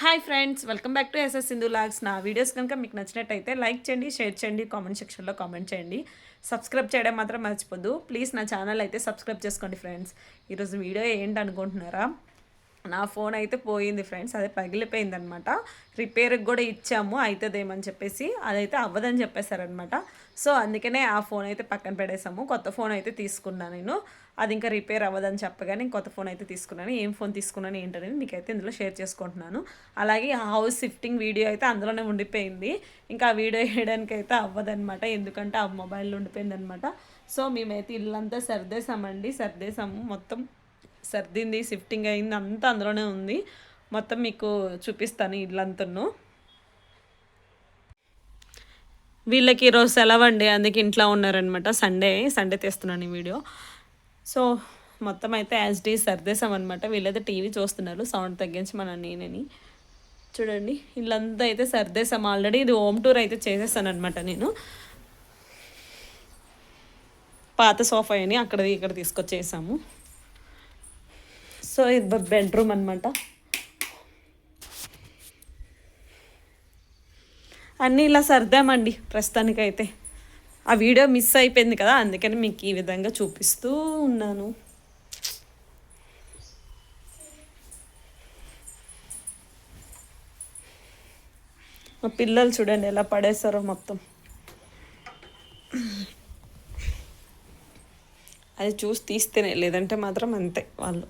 Hi friends welcome back to SS Sindhu vlogs నా videos కనుక మీకు నచ్చినట్టయితే లైక్ చేయండి షేర్ చేయండి కామెంట్ సెక్షన్లో కామెంట్ చేయండి. సబ్స్క్రైబ్ చేయడం మాత్రం మర్చిపోద్దు. ప్లీజ్ నా ఛానల్ అయితే సబ్స్క్రైబ్ చేసుకోండి ఫ్రెండ్స్ ఈరోజు వీడియో ఏంటి అనుకుంటున్నారా? నా ఫోన్ అయితే పోయింది ఫ్రెండ్స్ అదే పగిలిపోయింది అనమాట రిపేర్కి కూడా ఇచ్చాము అవుతుందేమని చెప్పేసి అదైతే అవ్వదని చెప్పేశారనమాట సో అందుకనే ఆ ఫోన్ అయితే పక్కన పెడేసాము కొత్త ఫోన్ అయితే తీసుకున్నాను నేను. అది ఇంకా రిపేర్ అవ్వదని చెప్పగానే కొత్త ఫోన్ అయితే తీసుకున్నాను. ఏం ఫోన్ తీసుకున్నాను ఏంటనేది మీకైతే ఇందులో షేర్ చేసుకుంటున్నాను. అలాగే ఆ హౌస్ షిఫ్టింగ్ వీడియో అయితే అందులోనే ఉండిపోయింది. ఇంకా ఆ వీడియో వేయడానికి అయితే అవ్వదనమాట ఎందుకంటే ఆ మొబైల్లో ఉండిపోయింది అనమాట సో మేమైతే ఇల్లంతా సర్దేశామండి. సర్దేశాము. మొత్తం సర్దింది షిఫ్టింగ్ అయింది అంతా అందులోనే ఉంది. మొత్తం మీకు చూపిస్తాను ఇల్లంతను. వీళ్ళకి ఈరోజు సెలవు అండి అందుకే ఇంట్లో ఉన్నారనమాట సండే సండే తీస్తున్నాను ఈ వీడియో. సో మొత్తం అయితే యాజ్ డీ సర్దేశామన్నమాట. అనమాట వీళ్ళైతే టీవీ చూస్తున్నారు సౌండ్ తగ్గించి మన నేనని. చూడండి ఇల్లంతా అయితే సర్దేశాం. ఆల్రెడీ ఇది హోమ్ టూర్ అయితే చేసేసాను అనమాట నేను. పాత సోఫా అని అక్కడ ఇక్కడ తీసుకొచ్చేసాము. సో ఇది బెడ్రూమ్ అనమాట అన్నీ ఇలా సర్దామండి ప్రస్తుతానికైతే. ఆ వీడియో మిస్ అయిపోయింది కదా అందుకని మీకు ఈ విధంగా చూపిస్తూ ఉన్నాను. మా పిల్లలు చూడండి ఎలా పడేస్తారో మొత్తం. అది చూసి తీస్తేనే లేదంటే మాత్రం అంతే వాళ్ళు.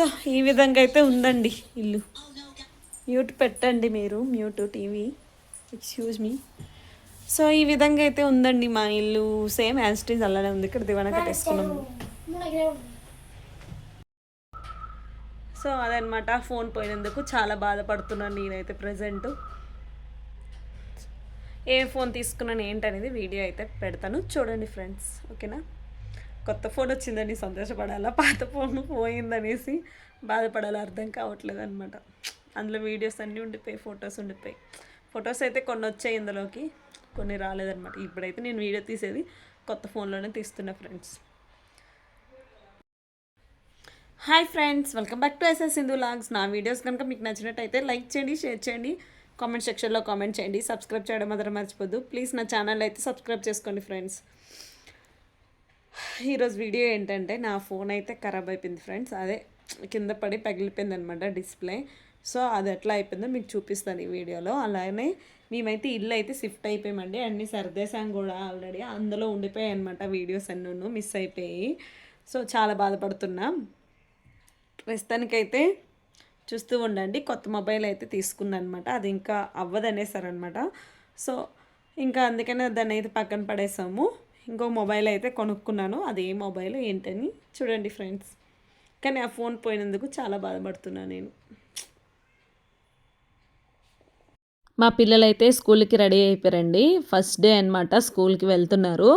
సో ఈ విధంగా అయితే ఉందండి ఇల్లు. మ్యూట్ పెట్టండి మీరు mute TV excuse me so ఈ విధంగా అయితే ఉందండి మా ఇల్లు. సేమ్ యాజ్టీజ్ అలానే ఉంది. ఇక్కడ దివాన కట్టేసుకున్నాము సో అదనమాట ఫోన్ పోయినందుకు చాలా బాధపడుతున్నాను నేనైతే ప్రజెంట్ ఏ ఫోన్ తీసుకున్నాను ఏంటనేది వీడియో అయితే పెడతాను. చూడండి ఫ్రెండ్స్ ఓకేనా కొత్త ఫోన్ వచ్చిందని సంతోషపడాలా? పాత ఫోన్ పోయిందనేసి బాధపడాలా? అర్థం కావట్లేదు అనమాట అందులో వీడియోస్ అన్నీ ఉండిపోయి ఫొటోస్ ఉండిపోయి. ఫొటోస్ అయితే కొన్ని వచ్చాయి ఇందులోకి కొన్ని రాలేదన్నమాట. ఇప్పుడైతే నేను వీడియో తీసేది కొత్త ఫోన్లోనే తీస్తున్నా friends. Hi friends welcome back to SS Sindhu vlogs. నా వీడియోస్ కనుక మీకు నచ్చినట్టయితే లైక్ చేయండి షేర్ చేయండి. కామెంట్ సెక్షన్లో కామెంట్ చేయండి. సబ్స్క్రైబ్ చేయడం మాత్రం మర్చిపోద్దు. ప్లీజ్ నా ఛానల్ అయితే సబ్స్క్రైబ్ చేసుకోండి ఫ్రెండ్స్. ఈరోజు వీడియో ఏంటంటే నా ఫోన్ అయితే ఖరాబ్ అయిపోయింది ఫ్రెండ్స్. అదే కింద పడి పగిలిపోయింది అనమాట డిస్ప్లే. సో అది ఎట్లా అయిపోయిందో మీకు చూపిస్తాను ఈ వీడియోలో. అలానే మేమైతే ఇల్లు అయితే షిఫ్ట్ అయిపోయామండి. అన్ని సర్దేశాం కూడా ఆల్రెడీ. అందులో ఉండిపోయాయి అనమాట వీడియోస్ అన్నీ మిస్ అయిపోయి సో చాలా బాధపడుతున్నా. ప్రస్తుతానికైతే చూస్తూ ఉండండి. కొత్త మొబైల్ అయితే తీసుకున్నాను అనమాట అది ఇంకా అవ్వదనేసారనమాట సో ఇంకా అందుకనే దాన్ని అయితే పక్కన పడేసాము. ఇంకో మొబైల్ అయితే కొనుక్కున్నాను. అది ఏ మొబైల్ ఏంటని చూడండి ఫ్రెండ్స్ కానీ ఆ ఫోన్ పోయినందుకు చాలా బాధపడుతున్నాను నేను. మా పిల్లలైతే స్కూల్కి రెడీ అయిపోయారండి. ఫస్ట్ డే అనమాట స్కూల్కి వెళ్తున్నారు.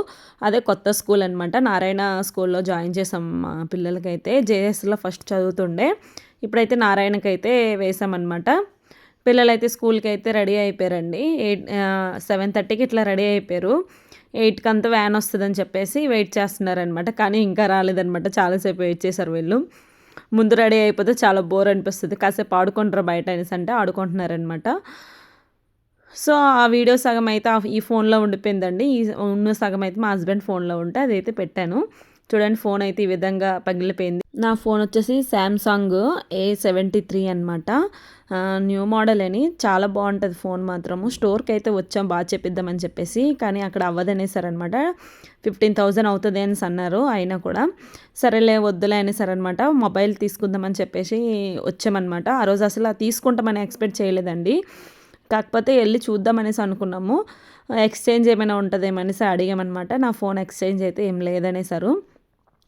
అదే కొత్త స్కూల్ అనమాట నారాయణ స్కూల్లో జాయిన్ చేసాం మా పిల్లలకైతే. జేఎస్లో ఫస్ట్ చదువుతుండే. ఇప్పుడైతే నారాయణకైతే వేసామన్నమాట పిల్లలైతే స్కూల్కి అయితే రెడీ అయిపోయారండి. ఎయిట్ సెవెన్ థర్టీకి ఇట్లా రెడీ అయిపోయారు. ఎయిట్కి అంతా వ్యాన్ వస్తుందని చెప్పేసి వెయిట్ చేస్తున్నారనమాట కానీ ఇంకా రాలేదనమాట చాలాసేపు వెయిట్ చేశారు వీళ్ళు. ముందు రెడీ అయిపోతే చాలా బోర్ అనిపిస్తుంది. కాసేపు ఆడుకుంటారు బయట అనేసి అంటే ఆడుకుంటున్నారనమాట సో ఆ వీడియో సగం అయితే ఈ ఫోన్లో ఉండిపోయిందండి. ఈ ఉన్న సగం అయితే మా హస్బెండ్ ఫోన్లో ఉంటే అదైతే పెట్టాను. చూడండి ఫోన్ అయితే ఈ విధంగా పగిలిపోయింది. నా ఫోన్ వచ్చేసి శాంసంగ్ ఏ సెవెంటీ త్రీ అనమాట న్యూ మోడల్ అని. చాలా బాగుంటుంది ఫోన్ మాత్రము. స్టోర్కి అయితే వచ్చాం బాగా చెప్పిద్దామని చెప్పేసి. కానీ అక్కడ అవ్వదనేసారనమాట ఫిఫ్టీన్ థౌజండ్ అవుతుంది అని అన్నారు అయినా కూడా. సరేలే వద్దులే అనేసారనమాట మొబైల్ తీసుకుందామని చెప్పేసి వచ్చామన్నమాట. ఆ రోజు అసలు తీసుకుంటామని ఎక్స్పెక్ట్ చేయలేదండి. కాకపోతే వెళ్ళి చూద్దామనేసి అనుకున్నాము. ఎక్స్చేంజ్ ఏమైనా ఉంటుందేమనేసి అడిగామన్నమాట. నా ఫోన్ ఎక్స్చేంజ్ అయితే ఏం లేదనేసారు.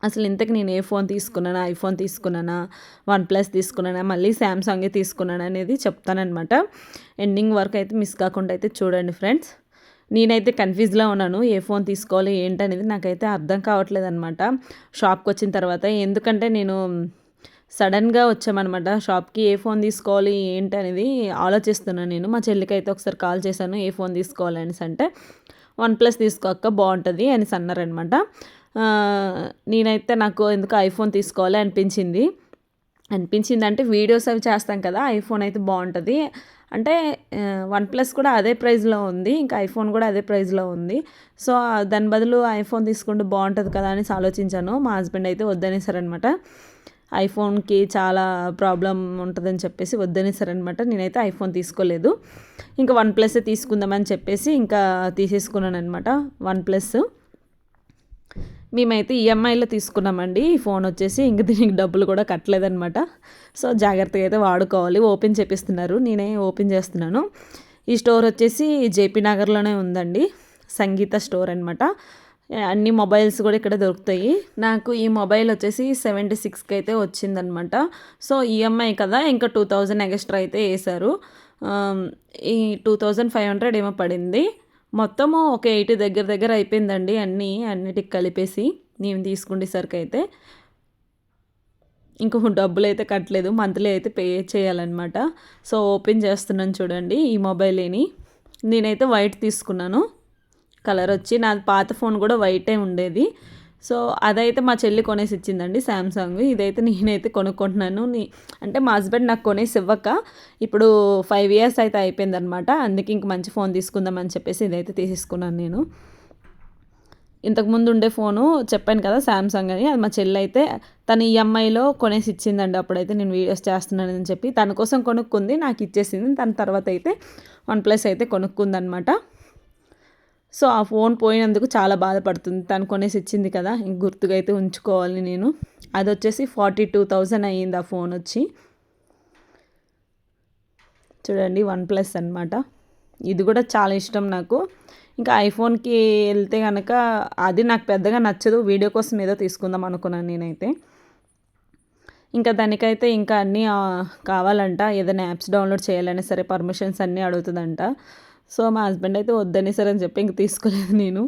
అసలు ఇంతకు నేను ఏ ఫోన్ తీసుకున్నానా ఐఫోన్ తీసుకున్నానా వన్ ప్లస్ తీసుకున్నానా మళ్ళీ శాంసంగే తీసుకున్నానా అనేది చెప్తానమాట ఎండింగ్ వరకు అయితే మిస్ కాకుండా అయితే చూడండి ఫ్రెండ్స్. నేనైతే కన్ఫ్యూజ్లో ఉన్నాను ఏ ఫోన్ తీసుకోవాలి ఏంటనేది నాకైతే అర్థం కావట్లేదు అనమాట షాప్కి వచ్చిన తర్వాత ఎందుకంటే నేను సడన్గా వచ్చామన్నమాట. షాప్కి ఏ ఫోన్ తీసుకోవాలి ఏంటి అనేది ఆలోచిస్తున్నాను నేను. మా చెల్లికి అయితే ఒకసారి కాల్ చేశాను ఏ ఫోన్ తీసుకోవాలి అనేసి అంటే వన్ ప్లస్ తీసుకోక బాగుంటుంది అనేసి అన్నారనమాట నేనైతే నాకు ఎందుకు ఐఫోన్ తీసుకోవాలి అనిపించింది. అనిపించింది అంటే వీడియోస్ అవి చేస్తాం కదా ఐఫోన్ అయితే బాగుంటుంది. అంటే వన్ ప్లస్ కూడా అదే ప్రైస్లో ఉంది ఇంకా ఐఫోన్ కూడా అదే ప్రైస్లో ఉంది. సో దాని బదులు ఐఫోన్ తీసుకుంటే బాగుంటుంది కదా అనేసి ఆలోచించాను. మా హస్బెండ్ అయితే వద్దనేసారనమాట. ఐఫోన్కి చాలా ప్రాబ్లం ఉంటుందని చెప్పేసి వద్దనేసారనమాట. నేనైతే ఐఫోన్ తీసుకోలేదు. ఇంకా వన్ ప్లస్ తీసుకుందామని చెప్పేసి ఇంకా తీసేసుకున్నాను అనమాట వన్ ప్లస్ మేమైతే ఈఎంఐలో తీసుకున్నామండి. ఈ ఫోన్ వచ్చేసి ఇంక దీనికి డబ్బులు కూడా కట్టలేదనమాట సో జాగ్రత్తగా అయితే వాడుకోవాలి. ఓపెన్ చేపిస్తున్నారు. నేనే ఓపెన్ చేస్తున్నాను. ఈ స్టోర్ వచ్చేసి జేపీ నగర్లోనే ఉందండి. సంగీత స్టోర్ అనమాట అన్ని మొబైల్స్ కూడా ఇక్కడ దొరుకుతాయి. నాకు ఈ మొబైల్ వచ్చేసి సెవెంటీ సిక్స్కి అయితే వచ్చిందనమాట సో ఈఎంఐ కదా ఇంకా టూ థౌజండ్ ఎక్స్ట్రా అయితే వేశారు. ఈ టూ థౌజండ్ ఫైవ్ హండ్రెడ్ ఏమో పడింది. మొత్తము ఒక ఎయిటీ దగ్గర దగ్గర అయిపోయిందండి అన్నీ అన్నిటికి కలిపేసి నేను తీసుకునేసరికి అయితే. ఇంకో డబ్బులు అయితే కట్టలేదు మంత్లీ అయితే పే చేయాలన్నమాట. సో ఓపెన్ చేస్తున్నాను చూడండి ఈ మొబైల్ని. నేనైతే వైట్ తీసుకున్నాను. కలర్ వచ్చి నాది పాత ఫోన్ కూడా వైటే ఉండేది. సో అదైతే మా చెల్లి కొనేసి ఇచ్చిందండి శాంసంగ్. ఇదైతే నేనైతే కొనుక్కుంటున్నాను. నీ అంటే మా హస్బెండ్ నాకు కొనేసి ఇవ్వక ఇప్పుడు ఫైవ్ ఇయర్స్ అయితే అయిపోయిందనమాట. అందుకే ఇంక మంచి ఫోన్ తీసుకుందామని చెప్పేసి ఇదైతే తీసేసుకున్నాను నేను. ఇంతకుముందు ఉండే ఫోను చెప్పాను కదా శాంసంగ్ అని. అది మా చెల్లి అయితే తన ఈఎంఐలో కొనేసి ఇచ్చిందండి అప్పుడైతే నేను వీడియోస్ చేస్తున్నానని చెప్పి తన కోసం కొనుక్కుంది. నాకు ఇచ్చేసింది. తన తర్వాత అయితే వన్ ప్లస్ అయితే కొనుక్కుందనమాట. సో ఆ ఫోన్ పోయినందుకు చాలా బాధపడుతుంది. తను కొనేసి ఇచ్చింది కదా గుర్తుగా అయితే ఉంచుకోవాలి నేను. అది వచ్చేసి ఫార్టీ టూ థౌజండ్ అయ్యింది ఆ ఫోన్ వచ్చి. చూడండి వన్ ప్లస్ అనమాట ఇది కూడా చాలా ఇష్టం నాకు. ఇంకా ఐఫోన్కి వెళ్తే కనుక అది నాకు పెద్దగా నచ్చదు. వీడియో కోసం ఏదో తీసుకుందాం అనుకున్నాను నేనైతే. ఇంకా దానికైతే ఇంకా అన్నీ కావాలంట. ఏదైనా యాప్స్ డౌన్లోడ్ చేయాలన్నా సరే పర్మిషన్స్ అన్నీ అడుగుతుందంట. సో మా హస్బెండ్ అయితే వద్దని సరే అని చెప్పి ఇంక తీసుకోలేదు నేను.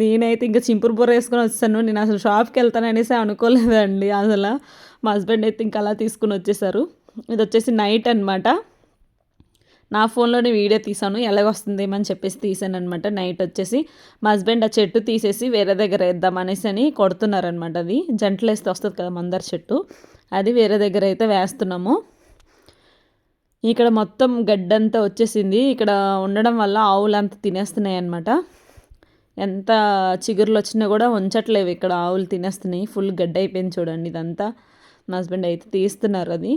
నేనైతే ఇంకా చింపురు బుర్ర వేసుకొని వచ్చాను. నేను అసలు షాప్కి వెళ్తాననేసి అనుకోలేదండి అసలు. మా హస్బెండ్ అయితే ఇంకా అలా తీసుకుని వచ్చేసారు. ఇది వచ్చేసి నైట్ అనమాట నా ఫోన్లోనే వీడియో తీసాను ఎలాగొస్తుందేమని చెప్పేసి తీసాను అనమాట నైట్ వచ్చేసి మా హస్బెండ్ ఆ చెట్టు తీసేసి వేరే దగ్గర వేద్దాం అనేసి అని కొడుతున్నారనమాట అది. జంటలు వేస్తే వస్తుంది కదా మందర చెట్టు. అది వేరే దగ్గర అయితే వేస్తున్నాము. ఇక్కడ మొత్తం గడ్డంతా వచ్చేసింది. ఇక్కడ ఉండడం వల్ల ఆవులు అంతా తినేస్తున్నాయి అన్నమాట ఎంత చిగురులు వచ్చినా కూడా ఉంచట్లేవు ఇక్కడ ఆవులు తినేస్తున్నాయి. ఫుల్ గడ్డ అయిపోయింది చూడండి ఇదంతా. మా హస్బెండ్ అయితే తీస్తున్నారు అది.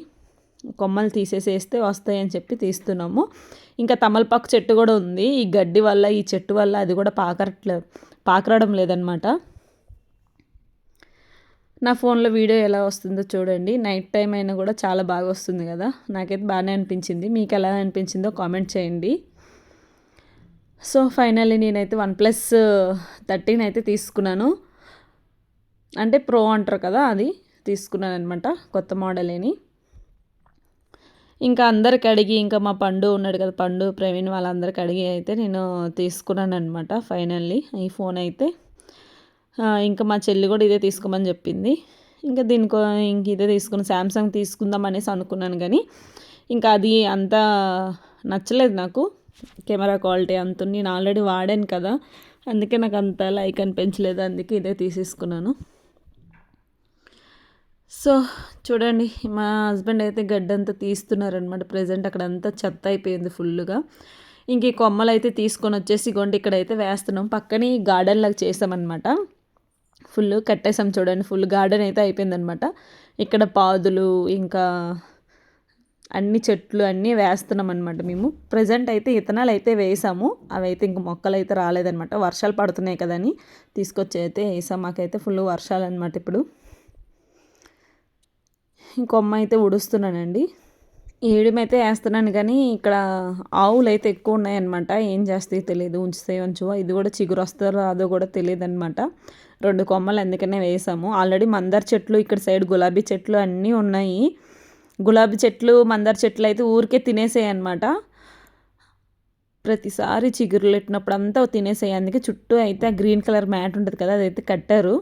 కొమ్మలు తీసేసేస్తే వస్తాయని చెప్పి తీస్తున్నాము. ఇంకా తమలపాకు చెట్టు కూడా ఉంది. ఈ గడ్డి వల్ల ఈ చెట్టు వల్ల అది కూడా పాకరట్లే పాకరడం లేదనమాట నా ఫోన్లో వీడియో ఎలా వస్తుందో చూడండి. నైట్ టైం అయినా కూడా చాలా బాగా వస్తుంది కదా. నాకైతే బాగానే అనిపించింది. మీకు ఎలా అనిపించిందో కామెంట్ చేయండి. సో ఫైనల్లీ నేనైతే వన్ ప్లస్ థర్టీన్ అయితే తీసుకున్నాను. అంటే ప్రో అంటారు కదా అది తీసుకున్నాను అనమాట కొత్త మోడల్ అని ఇంకా అందరికి అడిగి ఇంకా మా పండు ఉన్నాడు కదా పండు ప్రవీణ్ వాళ్ళందరికి అడిగి అయితే నేను తీసుకున్నాను అనమాట ఫైనల్లీ ఈ ఫోన్ అయితే. ఇంకా మా చెల్లి కూడా ఇదే తీసుకోమని చెప్పింది. ఇంకా దీనికో ఇంక ఇదే తీసుకుని శాంసంగ్ తీసుకుందాం అనేసి అనుకున్నాను కానీ ఇంకా అది అంత నచ్చలేదు నాకు. కెమెరా క్వాలిటీ అంత నేను ఆల్రెడీ వాడాను కదా అందుకే నాకు అంత లైక్ అనిపించలేదు అందుకే ఇదే తీసేసుకున్నాను. సో చూడండి మా హస్బెండ్ అయితే గడ్డంతా తీస్తున్నారనమాట ప్రజెంట్ అక్కడ అంతా చెత్త అయిపోయింది ఫుల్గా ఇంక ఈ కొమ్మలు అయితే తీసుకొని వచ్చేసి గొండి ఇక్కడైతే వేస్తున్నాం. పక్కనే గార్డెన్ లాగా చేసామన్నమాట. ఫుల్ కట్టేసాం చూడండి ఫుల్ గార్డెన్ అయితే అయిపోయిందనమాట ఇక్కడ పాదులు ఇంకా అన్ని చెట్లు అన్నీ వేస్తున్నాం అనమాట మేము. ప్రజెంట్ అయితే ఇతనాలు అయితే వేసాము. అవి అయితే ఇంక మొక్కలు అయితే రాలేదనమాట వర్షాలు పడుతున్నాయి కదని తీసుకొచ్చి అయితే వేసాం. మాకైతే ఫుల్ వర్షాలు అనమాట ఇప్పుడు ఇంకొమ్మ అయితే ఉడుస్తున్నానండి ఏడుమైతే వేస్తున్నాను కానీ ఇక్కడ ఆవులు అయితే ఎక్కువ ఉన్నాయన్నమాట. ఏం చేస్తాయో తెలియదు ఉంచితే ఉంచువా. ఇది కూడా చిగురు వస్తారో రాదో కూడా తెలియదు అనమాట రెండు కొమ్మలు అందుకనే వేసాము. ఆల్రెడీ మందార చెట్లు ఇక్కడ సైడ్ గులాబీ చెట్లు అన్నీ ఉన్నాయి. గులాబీ చెట్లు మందార చెట్లు అయితే ఊరికే తినేసాయి అనమాట ప్రతిసారి చిగురులు పెట్టినప్పుడు అంతా తినేసాయి. అందుకే చుట్టూ అయితే ఆ గ్రీన్ కలర్ మ్యాట్ ఉంటుంది కదా అదైతే కట్టారు.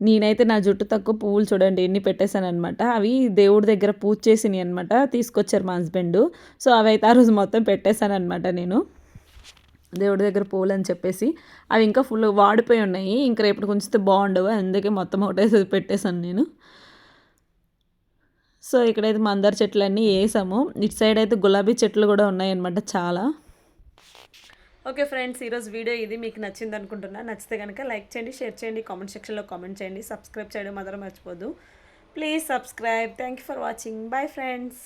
నేనైతే నా జుట్టు తక్కువ పువ్వులు చూడండి ఎన్ని పెట్టేశాను అనమాట అవి దేవుడి దగ్గర పూజ చేసినాయి అనమాట తీసుకొచ్చారు మా హస్బెండ్. సో అవి అయితే ఆ రోజు మొత్తం పెట్టేశాను అనమాట నేను. దేవుడి దగ్గర పూలు అని చెప్పేసి అవి ఇంకా ఫుల్ వాడిపోయి ఉన్నాయి. ఇంకా రేపటి ఉంచితే బాగుండవు. అందుకే మొత్తం ఒకటేసి పెట్టేశాను నేను. సో ఇక్కడైతే మందార చెట్లు అన్నీ వేసాము. ఇటు సైడ్ అయితే గులాబీ చెట్లు కూడా ఉన్నాయన్నమాట చాలా. ఓకే ఫ్రెండ్స్ ఈరోజు వీడియో ఇది. మీకు నచ్చింది అనుకుంటున్నా. నచ్చితే కనుక లైక్ చేయండి షేర్ చేయండి కామెంట్ సెక్షన్లో కామెంట్ చేయండి. సబ్స్క్రైబ్ చేయడం మాత్రం మర్చిపోద్దు. Please subscribe. Thank you for watching. Bye friends.